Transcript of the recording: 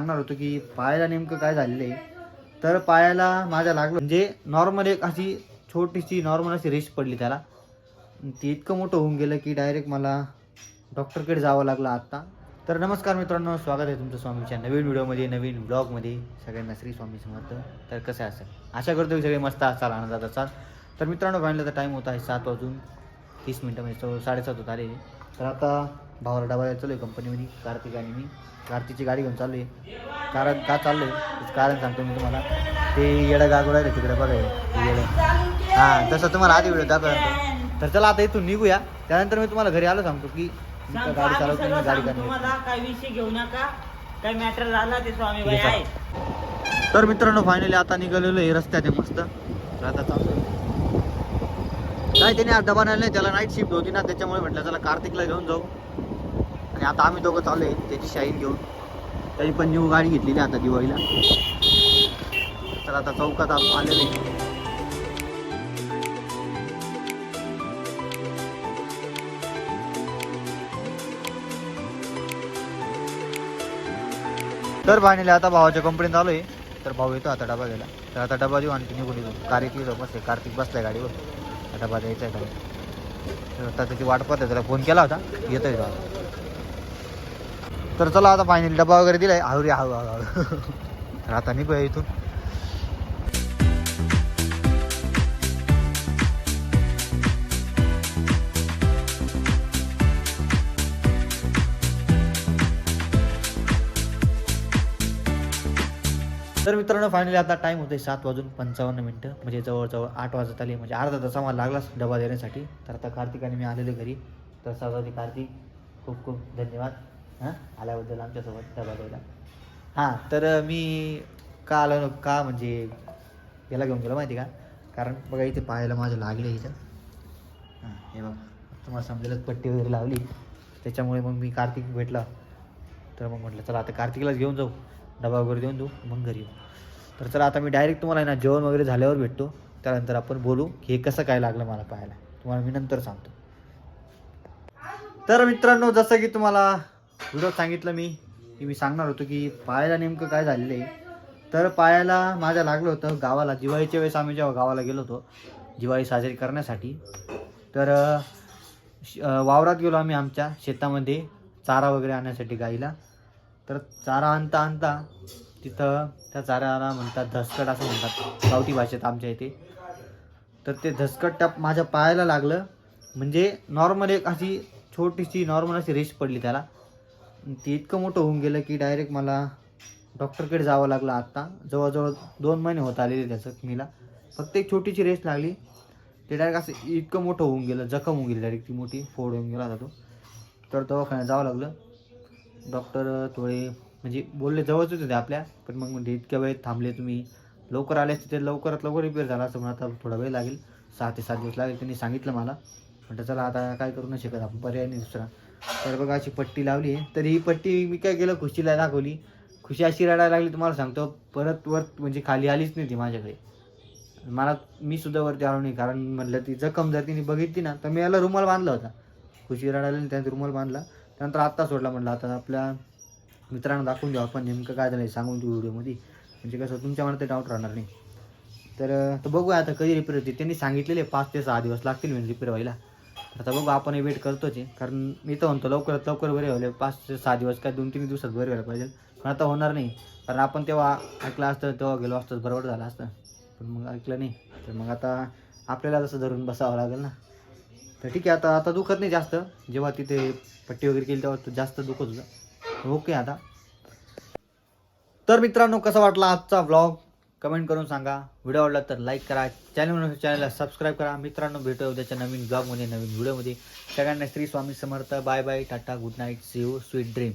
सांगणार होतो की पायाला नेमकं काय झालेलं आहे. तर पायाला माझ्या लागलं म्हणजे नॉर्मल एक अशी छोटीशी नॉर्मल अशी रेस्ट पडली त्याला. ती इतकं मोठं होऊन गेलं की डायरेक्ट मला डॉक्टरकडे जावं लागलं आत्ता. तर नमस्कार मित्रांनो स्वागत आहे तुमचं स्वामीच्या नवीन व्हिडिओमध्ये नवीन ब्लॉगमध्ये सगळ्यांना श्री स्वामी समर्थ. तर कसं आहे असेल आशा करतो की सगळे मस्त असाल आनंदात असाल. तर मित्रांनो पाहिलं तर टाईम होता आहे सात वाजून तीस मिनटं म्हणजे साडेसात होत आले तर आता भावाला डबा चालू आहे कंपनीमध्ये कार्तिक आणि मी. कार्तिकची गाडी घेऊन चालू आहे कारण का चाललो आहे कारण सांगतो मी तुम्हाला. ते येडं गागोड आहे तिकडे ते येडं. हां तसं तुम्हाला आधी व्हिडिओ दाखवतो तर चला आता इथून निघूया. त्यानंतर मी तुम्हाला घरी आलो सांगतो की गाडी चालवतो मी गाडी काय विषय घेऊ नका. काय मॅटर झाला ते आहे. आहे. तर मित्रांनो फायनली आता निघालेलो आहे रस्त्यात आहे मस्त आता चालू काय त्याने आज डबा नाही त्याला नाईट शिफ्ट होती ना त्याच्यामुळे म्हटलं चला कार्तिकला घेऊन जाऊ. आणि आता आम्ही दोघं चालू आहे त्याची शाईन घेऊन. त्याची पण न्यू गाडी घेतलेली आहे आता दिवाळीला. तर आता चौकात आलेले तर भाणीला आता भावाच्या कंपनीत आलो आहे. तर भाऊ येतो आता डबा घ्यायला. तर आता डबा देऊ आणखी निघून येतो. कार्तिक येतो. बसले कार्तिक बसलाय गाडीवर. आता डबा द्यायचा आहे आता त्याची वाट पाहते त्याला फोन केला होता. येतोय तो आता. तर चला आता फायनल डबा वगैरे दिलाय. हळू रे हळू हळू हळू. तर आता निघूया इथून. तर मित्रांनो फायनली आता टाईम होते सात वाजून पंचावन्न मिनटं म्हणजे जवळजवळ आठ वाजत आले. म्हणजे अर्धा तास मला लागलाच डबा देण्यासाठी. तर आता कार्तिक आणि मी आलेलो घरी. तर सर्वांनी कार्तिक खूप खूप धन्यवाद. हां? आल्याबद्दल आमच्यासोबत डबा द्यायला. हां तर मी का आलो का म्हणजे याला घेऊन गेलो माहिती का? कारण बघा इथे पाहायला माझं लागले इथं. हां हे बघा. तुम्हाला समजेलच पट्टी वगैरे लावली. त्याच्यामुळे मग मी कार्तिक भेटला. तर मग म्हटलं चला आता कार्तिकलाच घेऊन जाऊ. डबा वगैरे देऊन देऊ मग घरी येऊ. तर चला आता मी डायरेक्ट तुम्हाला आहे ना जेवण वगैरे झाल्यावर भेटतो. त्यानंतर आपण बोलू की हे कसं काय लागलं मला पाहायला. तुम्हाला मी नंतर सांगतो. तर मित्रांनो जसं की तुम्हाला व्हिडिओ सांगितलं मी की मी सांगणार होतो की पायाला नेमकं काय झालेलं आहे. तर पायाला माझ्या लागलं होतं गावाला. दिवाळीच्या वेळेस आम्ही जेव्हा गावाला गेलो होतो दिवाळी साजरी करण्यासाठी तर श- वावरात गेलो आम्ही आमच्या शेतामध्ये चारा वगैरे आणण्यासाठी गाईला. तर चारा आणता आणता तिथं त्या चाऱ्याला म्हणतात धसकट असं म्हणतात. गावठी भाषेत आमच्या इथे. तर ते धसकट त्या माझ्या पायाला लागलं. म्हणजे नॉर्मल एक अशी छोटीशी नॉर्मल अशी रेश पडली त्याला. ते इतकं मोठं होऊन गेलं की डायरेक्ट मला डॉक्टरकडे जावं लागलं आत्ता. जवळजवळ दोन महिने होत आलेले त्याचं जखमीला फक्त एक छोटीशी रेस्ट लागली. ते डायरेक्ट असं इतकं मोठं होऊन गेलं जखम होऊन गेली डायरेक्ट ती मोठी फोड होऊन गेला तो. तर दवाखान्यात जावं लागलं. डॉक्टर थोडे म्हणजे बोलले जवळच होते ते आपल्या पण मग म्हणजे इतक्या वेळेत थांबले तुम्ही लवकर आले असते ते लवकरात लवकर रिपेअर झाला असं म्हणून आता थोडा वेळ लागेल. सहा ते सात दिवस लागेल त्यांनी सांगितलं मला. म्हटलं चला आता काय करू नाही शकत आपण पर्याय नाही दुसरा. तर बघा अशी पट्टी लावली आहे. तर ही पट्टी मी काय केलं खुशीला दाखवली. खुशी अशी रडायला लागली तुम्हाला सांगतो परत वर म्हणजे खाली आलीच नाही ती माझ्याकडे. मला मी सुद्धा वरती आलो नाही कारण म्हटलं ती जखम जर तिने बघितली ना तर मी याला रुमाल बांधला होता. खुशी रडायला आणि रुमाल बांधला. त्यानंतर आत्ता सोडला म्हटलं आता आपल्या मित्रांना दाखवून देऊ आपण नेमकं काय झालं आहे सांगून देऊ व्हिडिओमध्ये. म्हणजे कसं तुमच्या मनात डाऊट राहणार नाही. तर तर बघूया आता कधी रिपेअर होते. त्यांनी सांगितलेले पाच ते सहा दिवस लागतील म्हणजे रिपेअर व्हायला. आता बघू आपण वेट करतोच आहे. कारण मी तर म्हणतो लवकरात लवकर बरे व्हायला पाच ते सहा दिवस काय दोन तीन दिवसात बरे व्हायला पाहिजे. पण आता होणार नाही. कारण आपण तेव्हा ऐकलं असतं तेव्हा गेलो असतं बरोबर झालं असतं. पण मग ऐकलं नाही. तर मग आता आपल्याला तसं धरून बसावं लागेल ना. तर ठीक आहे आता आता दुखत नाही जास्त. जेव्हा तिथे पट्टी वगैरे केली तेव्हा जास्त दुखत होतं. ओके आता. तर मित्रांनो कसा वाटला आजचा व्लॉग कमेंट करून सांगा. व्हिडिओ आवडला तर लाईक करा. चॅनल चॅनलला सबस्क्राईब करा. मित्रांनो भेटू उद्याच्या नवीन ब्लॉगमध्ये नवीन व्हिडिओमध्ये सगळ्यांना Shri Swami Samarth. Bye bye tata good night see you sweet dream